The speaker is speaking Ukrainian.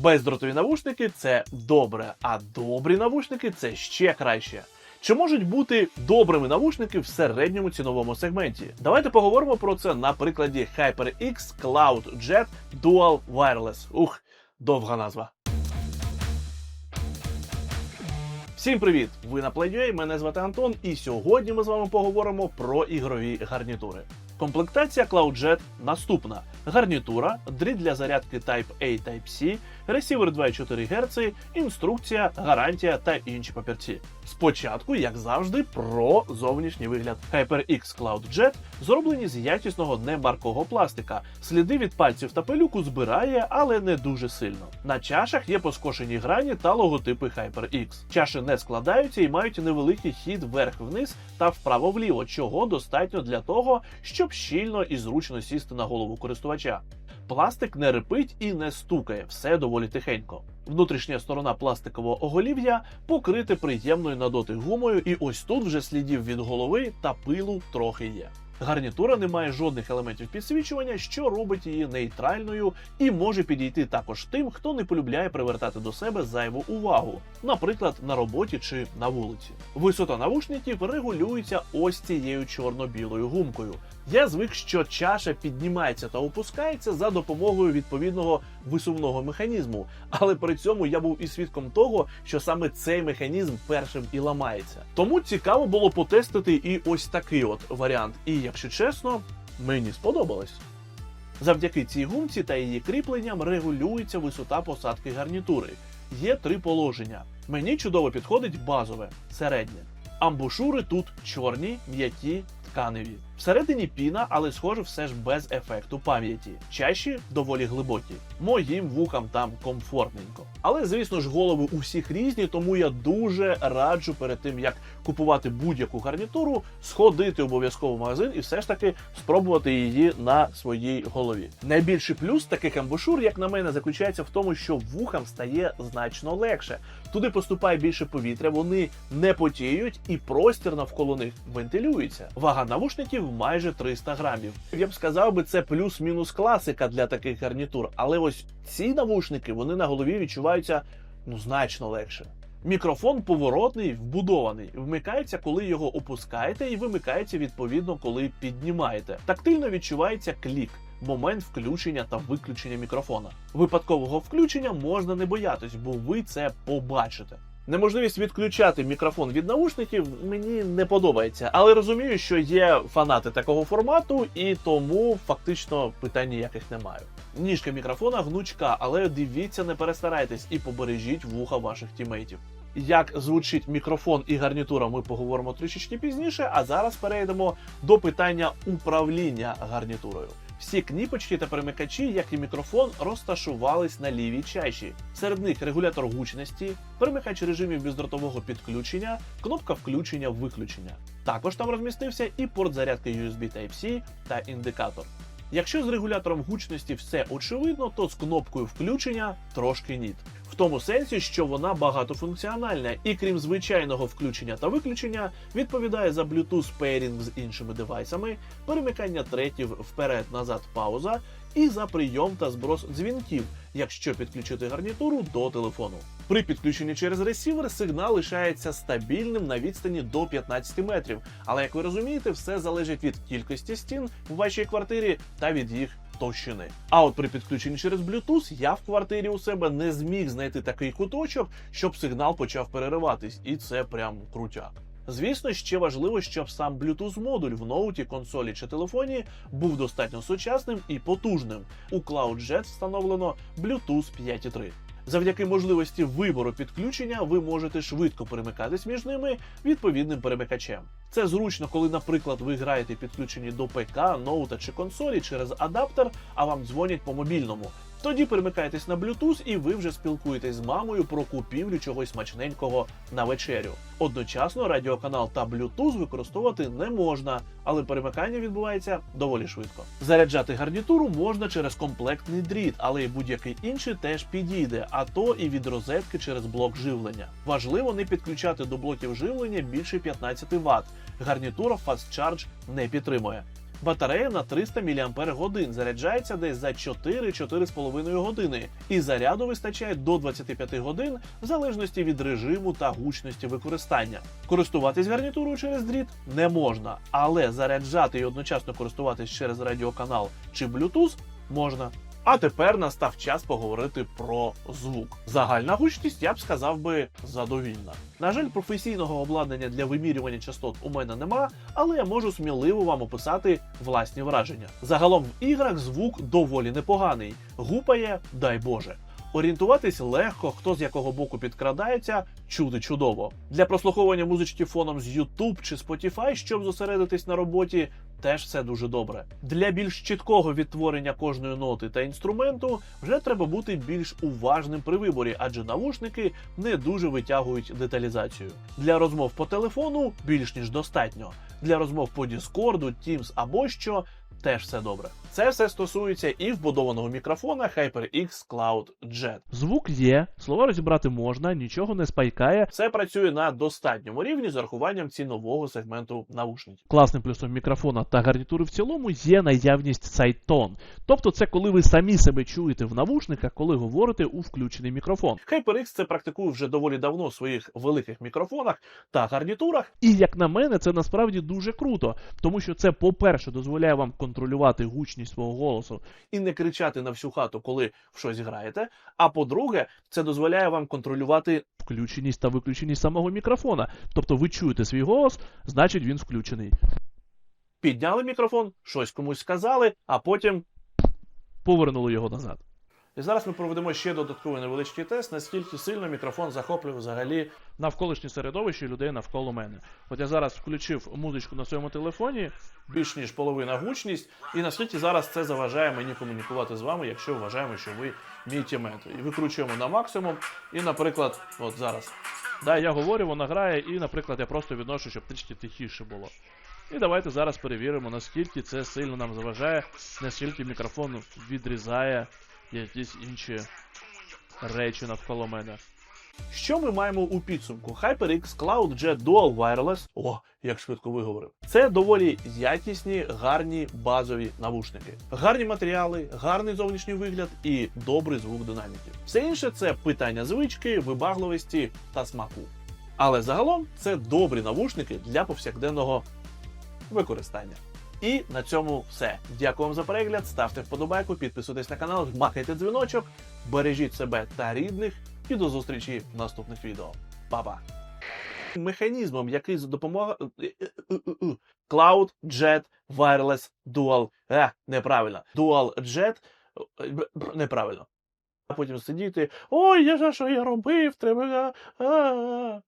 Бездротові навушники це добре, а добрі навушники це ще краще. Чи можуть бути добрими навушники в середньому ціновому сегменті? Давайте поговоримо про це на прикладі HyperX Cloud Jet Dual Wireless. Ух, довга назва. Всім привіт! Ви на Play.ua, мене звати Антон, і сьогодні ми з вами поговоримо про ігрові гарнітури. Комплектація CloudJet наступна: гарнітура, дріт для зарядки Type-A Type-C, ресівер 2,4 Гц, інструкція, гарантія та інші папірці. Спочатку, як завжди, про зовнішній вигляд. HyperX CloudJet зроблені з якісного немаркого пластика. Сліди від пальців та пилюку збирає, але не дуже сильно. На чашах є поскошені грані та логотипи HyperX. Чаші не складаються і мають невеликий хід вверх-вниз та вправо-вліво, чого достатньо для того, щоб щільно і зручно сісти на голову користувача. Пластик не рипить і не стукає, все доволі тихенько. Внутрішня сторона пластикового оголів'я покрита приємною на дотик гумою, і ось тут вже слідів від голови та пилу трохи є. Гарнітура не має жодних елементів підсвічування, що робить її нейтральною і може підійти також тим, хто не полюбляє привертати до себе зайву увагу, наприклад, на роботі чи на вулиці. Висота навушників регулюється ось цією чорно-білою гумкою. Я звик, що чаша піднімається та опускається за допомогою відповідного висувного механізму, але при цьому я був і свідком того, що саме цей механізм першим і ламається. Тому цікаво було потестити і ось такий от варіант. І якщо чесно, мені сподобалось. Завдяки цій гумці та її кріпленням регулюється висота посадки гарнітури. Є три положення. Мені чудово підходить базове, середнє. Амбушури тут чорні, м'які, тканеві. Всередині піна, але схоже все ж без ефекту пам'яті. Чаші доволі глибокі. Моїм вухам там комфортненько. Але звісно ж голови у всіх різні, тому я дуже раджу перед тим як купувати будь-яку гарнітуру, сходити обов'язково в магазин і все ж таки спробувати її на своїй голові. Найбільший плюс таких амбушур, як на мене, заключається в тому, що вухам стає значно легше. Туди поступає більше повітря, вони не потіють, і простір навколо них вентилюється. Вага навушників майже 300 грамів. Я б сказав би, це плюс-мінус класика для таких гарнітур. Але ось ці навушники вони на голові відчуваються ну значно легше. Мікрофон поворотний, вбудований, вмикається, коли його опускаєте, і вимикається відповідно, коли піднімаєте. Тактильно відчувається клік. Момент включення та виключення мікрофона. Випадкового включення можна не боятись, бо ви це побачите. Неможливість відключати мікрофон від наушників мені не подобається, але розумію, що є фанати такого формату, і тому фактично питань ніяких не маю. Ніжка мікрофона гнучка, але дивіться, не перестарайтесь і побережіть вуха ваших тімейтів. Як звучить мікрофон і гарнітура, ми поговоримо трішечки пізніше. А зараз перейдемо до питання управління гарнітурою. Всі кніпочки та перемикачі, як і мікрофон, розташувались на лівій чаші. Серед них регулятор гучності, перемикач режимів бездротового підключення, кнопка включення-виключення. Також там розмістився і порт зарядки USB Type-C та індикатор. Якщо з регулятором гучності все очевидно, то з кнопкою включення трошки ніт. В тому сенсі, що вона багатофункціональна і крім звичайного включення та виключення, відповідає за Bluetooth pairing з іншими девайсами, перемикання третів вперед-назад пауза і за прийом та зброс дзвінків, якщо підключити гарнітуру до телефону. При підключенні через ресівер сигнал лишається стабільним на відстані до 15 метрів. Але як ви розумієте, все залежить від кількості стін в вашій квартирі та від їх товщини. А от при підключенні через Bluetooth я в квартирі у себе не зміг знайти такий куточок, щоб сигнал почав перериватись, і це прям крутяк. Звісно, ще важливо, щоб сам Bluetooth модуль в ноуті, консолі чи телефоні був достатньо сучасним і потужним. У CloudJet встановлено Bluetooth 5.3. Завдяки можливості вибору підключення ви можете швидко перемикатись між ними відповідним перемикачем. Це зручно, коли, наприклад, ви граєте підключені до ПК, ноута чи консолі через адаптер, а вам дзвонять по мобільному. Тоді перемикаєтесь на Bluetooth і ви вже спілкуєтесь з мамою про купівлю чогось смачненького на вечерю. Одночасно радіоканал та Bluetooth використовувати не можна, але перемикання відбувається доволі швидко. Заряджати гарнітуру можна через комплектний дріт, але й будь-який інший теж підійде, а то і від розетки через блок живлення. Важливо не підключати до блоків живлення більше 15 Вт. Гарнітура Fast Charge не підтримує. Батарея на 300 мАч заряджається десь за 4-4,5 години, і заряду вистачає до 25 годин в залежності від режиму та гучності використання. Користуватись гарнітурою через дріт не можна, але заряджати і одночасно користуватись через радіоканал чи Bluetooth можна. А тепер настав час поговорити про звук. Загальна гучність, я б сказав би, задовільна. На жаль, професійного обладнання для вимірювання частот у мене нема, але я можу сміливо вам описати власні враження. Загалом в іграх звук доволі непоганий, гупає, дай Боже. Орієнтуватись легко, хто з якого боку підкрадається, чути чудово. Для прослуховування музички фоном з YouTube чи Spotify, щоб зосередитись на роботі, теж все дуже добре. Для більш чіткого відтворення кожної ноти та інструменту вже треба бути більш уважним при виборі, адже навушники не дуже витягують деталізацію. Для розмов по телефону більш ніж достатньо. Для розмов по Діскорду, Teams або що теж все добре. Це все стосується і вбудованого мікрофона HyperX Cloud Jet. Звук є, слова розібрати можна, нічого не спайкає. Все працює на достатньому рівні з урахуванням цінового сегменту навушників. Класним плюсом мікрофона та гарнітури в цілому є наявність сайт-тон. Тобто це коли ви самі себе чуєте в навушниках, коли говорите у включений мікрофон. HyperX це практикує вже доволі давно у своїх великих мікрофонах та гарнітурах. І як на мене, це насправді дуже круто, тому що це, по-перше, дозволяє вам контролювати гучність свого голосу. і не кричати на всю хату, коли в щось граєте. А по-друге, це дозволяє вам контролювати Включеність та виключеність самого мікрофона. Тобто ви чуєте свій голос, значить він включений. підняли мікрофон, щось комусь сказали, а потім. Повернули його назад. І зараз ми проведемо ще додатковий невеличкий тест, наскільки сильно мікрофон захоплює взагалі. Навколишнє середовище людей навколо мене. От я зараз включив музичку на своєму телефоні, Більш ніж половина гучність, і наскільки зараз це заважає мені комунікувати з вами, якщо вважаємо, що ви мій тімет. І викручуємо на максимум. І, наприклад, от зараз Да, я говорю, вона грає, і, наприклад, я просто відношу, щоб трішки тихіше було. І давайте зараз перевіримо, наскільки це сильно нам заважає, наскільки мікрофон відрізає якісь інші речі навколо мене. Що ми маємо у підсумку? HyperX Cloud Jet Dual Wireless. О, як швидко виговорив. Це доволі якісні, гарні базові навушники. Гарні матеріали, гарний зовнішній вигляд і добрий звук динаміків. Все інше це питання звички, вибагливості та смаку. Але загалом це добрі навушники для повсякденного використання. І на цьому все. Дякую вам за перегляд. Ставте вподобайку, підписуйтесь на канал, махайте дзвіночок, бережіть себе та рідних. І до зустрічі в наступних відео. Па-па! Механізмом, який за допомогою Cloud Jet Wireless Dual. Е, неправильно. Dual Jet. е, Неправильно. А потім сидіти. Ой, я ж що я робив? Треба. а, а, а».